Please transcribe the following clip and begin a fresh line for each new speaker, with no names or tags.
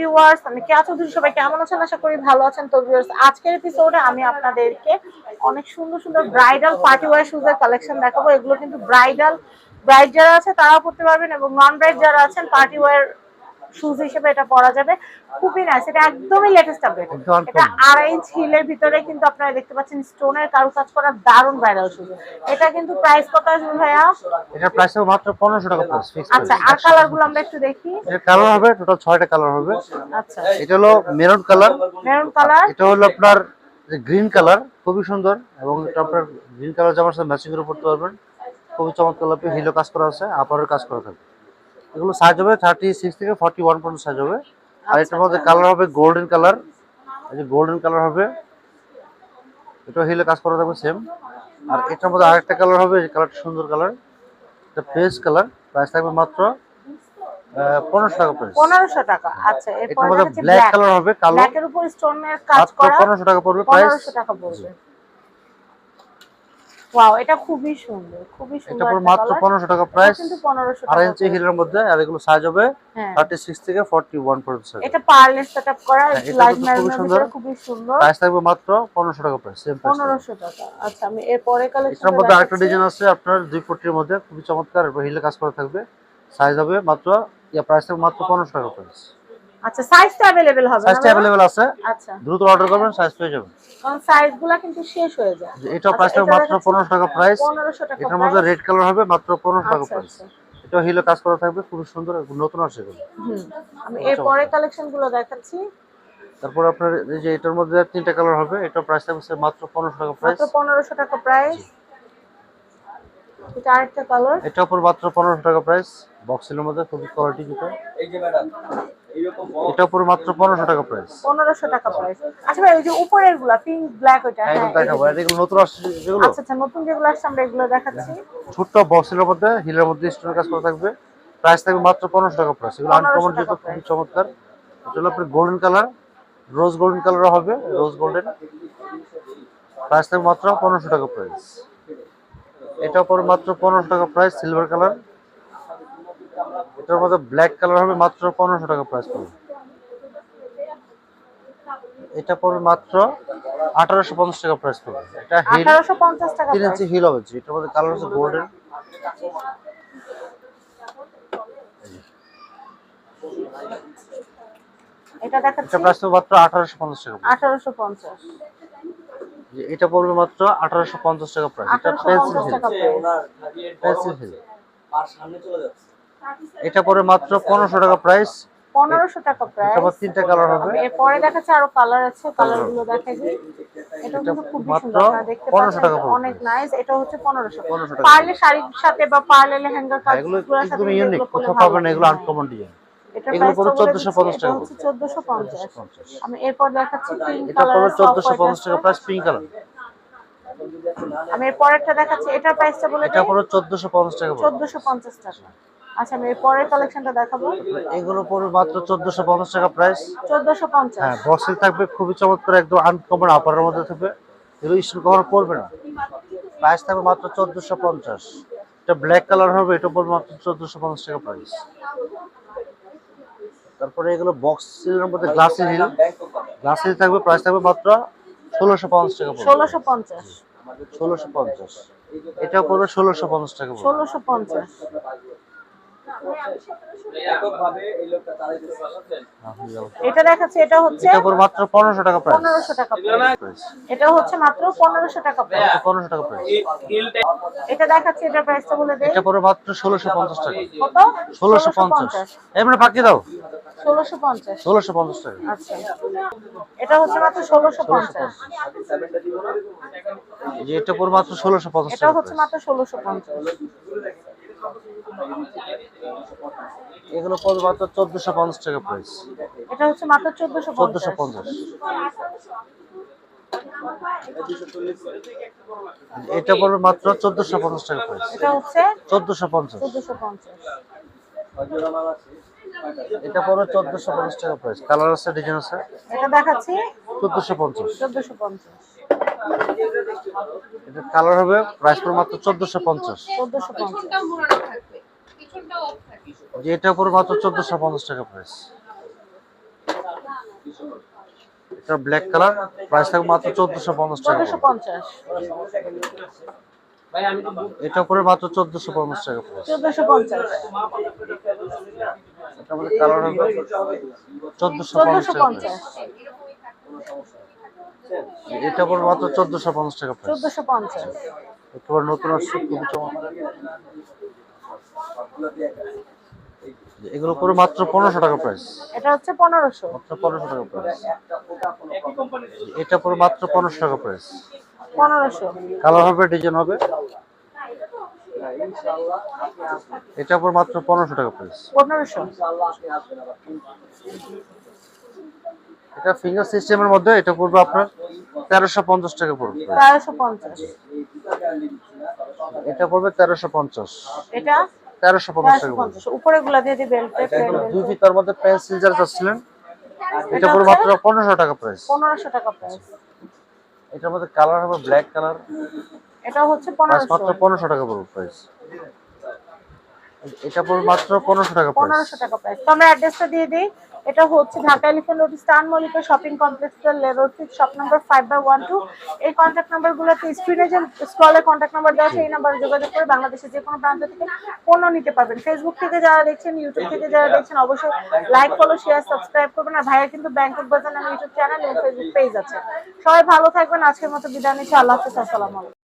Viewers আমি কেয়া চৌধুরী সবাই কেমন আছেন? আশা করি ভালো আছেন। তো ভিউয়ার্স আজকের এপিসোডে আমি আপনাদেরকে অনেক সুন্দর সুন্দর ব্রাইডাল পার্টি ওয়ার শুজের কালেকশন দেখাবো। এগুলো কিন্তু ব্রাইডাল ব্রাইড যারা আছে তারাও পড়তে পারবেন এবং নন ব্রাইড যারা আছেন পার্টি ওয়্যার শুজ হিসেবে এটা পরা যাবে। খুবই নাইস এটা একদমই লেটেস্ট আপডেট এটা আড়াই ইঞ্চ হিলের ভিতরে কিন্তু আপনারা দেখতে পাচ্ছেন স্টোনের কারুকাজ করা দারুণ ব্রাইডাল শুজ এটা কিন্তু প্রাইস কত আসবে ভাইয়া?
এটা প্রাইস হবে মাত্র পনেরোশো টাকা প্রাইস ফিক্স
আচ্ছা আর কালারগুলো আমরা একটু দেখি।
কালার হবে টোটাল ছয়টা কালার হবে।
আচ্ছা।
এটা হলো মেরুন কালার
মেরুন কালার
এটা হলো আপনার গ্রিন কালার খুবই সুন্দর এবং এটা আপনার গ্রিন কালার জামার সাথে ম্যাচিং করে পড়তে পারবেন। খুবই চমৎকার লাগবে হিলো কাজ করা আছে আপারের কাজ করা থাকবে। এগুলো সাইজ হবে থার্টি সিক্স থেকে ফর্টি ওয়ান পর্যন্ত সাইজ হবে। আর এটার মধ্যে কালার হবে গোল্ডেন কালার এই যে গোল্ডেন কালার হবে। এটা হিলে কাজ করা থাকবে সেম আর এটার মধ্যে আরেকটা কালার হবে এই কালারটা সুন্দর কালার এটা পেস্ট কালার প্রাইস থাকবে মাত্র পনেরোশো টাকা প্রাইস
পনেরোশো টাকা আচ্ছা
এটার মধ্যে ব্ল্যাক কালার হবে কালো।
ব্ল্যাকের উপর স্টোনের কাজ করা
পনেরোশো টাকা পড়বে প্রাইস
পনেরোশো টাকা পড়বে। ওয়াও এটা খুবই সুন্দর খুবই সুন্দর একটা
মাত্র
colour।
পনেরোশো টাকা প্রাইস
কিন্তু পনেরোশো
আড়াই
টাকা
ইঞ্চি হিলের মধ্যে আর এগুলো সাইজ হবে
হ্যাঁ।
থার্টি সিক্স থেকে ফর্টি ওয়ান পর্যন্ত
এটা সেটআপ করা
হ্যাঁ,
লাইট
কিন্তু খুবই সুন্দর। প্রাইস থাকবে মাত্র পনেরোশো টাকা প্রাইস সেম প্রাইস
পনেরোশো টাকা। আচ্ছা আমি এরপরে কালেকশন
এটার মধ্যে আরেকটা ডিজাইন আছে আপনার দুই ফুটের মধ্যে খুবই চমৎকার হিলে কাজ করা থাকবে। সাইজ হবে মাত্র ইয়া প্রাইস থাকবে মাত্র পনেরোশো টাকা প্রাইস
আচ্ছা সাইজটা अवेलेबल হবে না
সাইজটা
ভাইয়া?
অ্যাভেলেবেল আছে
আচ্ছা
দ্রুত অর্ডার করবেন সাইজ পেয়ে যাবেন
কারণ সাইজগুলো কিন্তু শেষ হয়ে যায়
যে এটাও প্রাইস থাকবে মাত্র পনেরোশো টাকা প্রাইস
পনেরোশো টাকা
এটার মধ্যে রেড কালার হবে মাত্র পনেরোশো টাকা
আচ্ছা
প্রাইস
আচ্ছা
এটা হিলে কাজ করা থাকবে খুবই সুন্দর এবং নতুন আসছে এগুলো
হুম আমি এরপরে কালেকশন গুলো দেখাচ্ছি
তারপর আপনার এই যে এটার মধ্যে তিনটা কালার হবে এটা প্রাইস থাকবে স্যার মাত্র পনেরোশো টাকা প্রাইস
মাত্র পনেরোশো টাকা প্রাইস এটা আরেকটা কালার
এটা উপর মাত্র পনেরোশো টাকা প্রাইস বক্সের মধ্যে খুবই কোয়ালিটি যেটা
এই যে ম্যাডাম এইরকম
এটা উপর মাত্র পনেরোশো টাকা প্রাইস
পনেরোশো টাকা প্রাইস আচ্ছা ভাই ওই যে উপরেরগুলা পিঙ্ক ব্ল্যাক ওইটা হ্যাঁ
দেখাবো। এগুলো নতুন আসছে যেগুলো।
আচ্ছা আচ্ছা নতুন যেগুলো আসছে আমরা এগুলো দেখাচ্ছি।
ছোট্ট বক্সের মধ্যে হিলের মধ্যে স্টোনের কাজ করা থাকবে। প্রাইস থাকবে মাত্র পনেরোশো টাকা প্রাইস এগুলো
1500
আনকমন
price।
খুবই চমৎকার। এটা হলো আপনার golden colour rose golden colour হবে রোজ গোল্ডেন প্রাইস থাকবে মাত্র পনেরোশো টাকা প্রাইস এটা পরে মাত্র পনেরোশো টাকা প্রাইস সিলভার কালার এটার মধ্যে ব্ল্যাক কালার হবে মাত্র পনেরোশো টাকা প্রাইস পড়বে। এটা পড়বে মাত্র আঠারোশো পঞ্চাশ টাকা প্রাইস পড়বে। এটা হিল
আঠারোশো পঞ্চাশ টাকা
তিন ইঞ্চি হিল হবে এটার মধ্যে কালার হচ্ছে গোল্ডেন
এটা দেখাচ্ছি।
এটা প্রাইস পড়বে মাত্র আঠারোশো পঞ্চাশ টাকা এটা পড়বে মাত্র আঠারোশো পঞ্চাশ টাকা প্রাইস এটা
আঠারোশো
পেন্সিল হিল
টাকা price।
ওনার থাকিয়ে
পেন্সিল হিল
আর সামনে চলে যাচ্ছে।
এটা পরে মাত্র পনেরোশো টাকা প্রাইস
পনেরোশো টাকা প্রাইস
এটা আবার তিনটা কালার হবে।
এরপরে দেখাচ্ছে আরও কালার আছে কালারগুলো দেখাই। দিই এটা কিন্তু খুব সুন্দর আপনারা দেখতে
1500
পাচ্ছেন। অনেক নাইস এটা হচ্ছে পনেরোশো।
1500 টাকা।
পার্লে শাড়ির সাথে বা পার্লে লেহেঙ্গার কাজ
এগুলো একদম ইউনিক কোথাও পাবেন এগুলো আনকমন ডিজাইন এগুলো
price
পড়বে
টা বলে
1450 টাকা
হচ্ছে 1450
1450
আমি এরপর দেখাচ্ছি পিঙ্ক
এটা
কালার
চোদ্দশো পঞ্চাশ টাকা প্রাইস পিঙ্ক কালার
আমি এর পরেরটা দেখাচ্ছি এটার প্রাইসটা বলে
এটা চোদ্দশো পঞ্চাশ টাকা পড়বে।
1450 টাকা। আচ্ছা আমি পরের কালেকশনটা দেখাবো।
এগুলো পড়বে মাত্র চোদ্দশো পঞ্চাশ টাকা প্রাইস
1450
হ্যাঁ বক্সে থাকবে খুবই চমৎকার একদম আনকমন আপারের মধ্যে থাকবে। এগুলো স্টোর কখনো পড়বে না। প্রাইস থাকবে মাত্র চোদ্দশো পঞ্চাশ। এটা ব্ল্যাক কালার হবে এটা পড়বে মাত্র চোদ্দশো পঞ্চাশ টাকা প্রাইস তারপরে এগুলো বক্সের মধ্যে গ্লাসি হিল গ্লাসি হিল থাকবে প্রাইস থাকবে মাত্র ষোলোশো পঞ্চাশ টাকা পড়বে।
1650
ষোলোশো পঞ্চাশ। এটা পড়বে ষোলোশো পঞ্চাশ টাকা পড়বে।
1650 এটা দেখাচ্ছি এটা হচ্ছে
এটা মাত্র পনেরোশো টাকা প্রাইস
1500 টাকা
প্রাইস
এটা হচ্ছে মাত্র 1500 টাকা price।
পনেরোশো টাকা প্রাইস
হিলটা
এটা দেখাচ্ছি প্রাইসটা বলে দেই
এটা মাত্র টাকা।
কত?
ষোলোশো পঞ্চাশ। এমনি ফাঁকি দাও।
1650
ষোলোশো পঞ্চাশ টাকা।
আচ্ছা। এটা হচ্ছে মাত্র 1650
যে এটা পড়বে মাত্র ষোলোশো পঞ্চাশ
এটা হচ্ছে মাত্র 1650
এগুলো পড়বে মাত্র চোদ্দশো পঞ্চাশ টাকা প্রাইস
এটা হচ্ছে মাত্র 1450
চোদ্দশো পঞ্চাশ। এটা পড়বে মাত্র চোদ্দশো পঞ্চাশ টাকা প্রাইস
এটা হচ্ছে
চোদ্দশো পঞ্চাশ।
1450
জোড়া
এটা পড়বে চোদ্দশো পঞ্চাশ টাকা প্রাইস কালার আছে ডিজাইন আছে?
এটা দেখাচ্ছি।
চোদ্দশো পঞ্চাশ।
1450
এটা কালার হবে প্রাইস পড়বে মাত্র চোদ্দশো পঞ্চাশ।
1450
পিছনটাও
যে এটা পড়বে মাত্র চোদ্দশো পঞ্চাশ টাকা প্রাইস এটা ব্ল্যাক কালার প্রাইস থাকবে মাত্র চোদ্দশো পঞ্চাশ টাকা। এটা পরে মাত্র চোদ্দশো পঞ্চাশ টাকা
চোদ্দশো পঞ্চাশ
এটা কালার হবে চোদ্দশো পঞ্চাশ টাকা এটা পরে মাত্র চোদ্দশো পঞ্চাশ টাকা প্রাইস
চোদ্দশো পঞ্চাশ।
একেবারে নতুন আসছে খুবই চমৎকার এগুলো করে মাত্র পনেরোশো টাকা প্রাইস
এটা হচ্ছে পনেরোশো।
মাত্র পনেরোশো টাকা প্রাইস এটা পরে মাত্র পনেরোশো টাকা প্রাইস
পনেরোশো।
কালার হবে ডিজাইন হবে? এটা পর মাত্র পনেরোশো টাকা প্রাইস
পনেরোশো।
এটা ফিঙ্গার সিস্টেমের মধ্যে এটা পড়বে আপনার তেরোশো পঞ্চাশ টাকা পড়বে।
তেরোশো পঞ্চাশ।
এটা পড়বে তেরোশো পঞ্চাশ।
এটা?
তেরোশো পঞ্চাশ
তেরোশো
টাকা পড়বে।
পঞ্চাশ। উপরে গুলা দিয়ে বেল্টে
দুই ফিতার মধ্যে পেন্সিল যারা চাচ্ছিলেন। এটা পড়বে মাত্র পনেরোশো টাকা প্রাইস
পনেরোশো টাকা প্রাইস
এটার মধ্যে কালার হবে ব্ল্যাক কালার
এটা হচ্ছে
প্রাইস
পনেরোশো
মাত্র পনেরোশো। টাকা পড়বে প্রাইস এটা পড়বে মাত্র পনেরোশো টাকা প্রাইস
পনেরোশো টাকা প্রাইস তো আমরা অ্যাড্রেসটা দিয়ে দিই। এটা হচ্ছে ঢাকা এলিফেন্ট রোড স্টান মল্লিকা শপিং কমপ্লেক্সের level six shop number five by one two এই কন্ট্যাক্ট নাম্বারগুলোতে স্ক্রিনে যে স্ক্রলে কন্ট্যাক্ট নাম্বার দেওয়া আছে, এই নাম্বারে যোগাযোগ করে বাংলাদেশের যে কোনো প্রান্ত থেকে পণ্য নিতে পারবেন। ফেসবুক থেকে যারা দেখছেন ইউটিউব থেকে যারা দেখছেন, অবশ্যই লাইক ফলো শেয়ার সাবস্ক্রাইব করবেন। আর ভাইয়ের কিন্তু ব্যাংকক বাজার নামে ইউটিউব চ্যানেল এবং ফেসবুক পেজ আছে। সবাই ভালো থাকবেন। আজকের মতো বিদায় নিচ্ছি। আল্লাহ হাফিজ। আসসালামু আলাইকুম।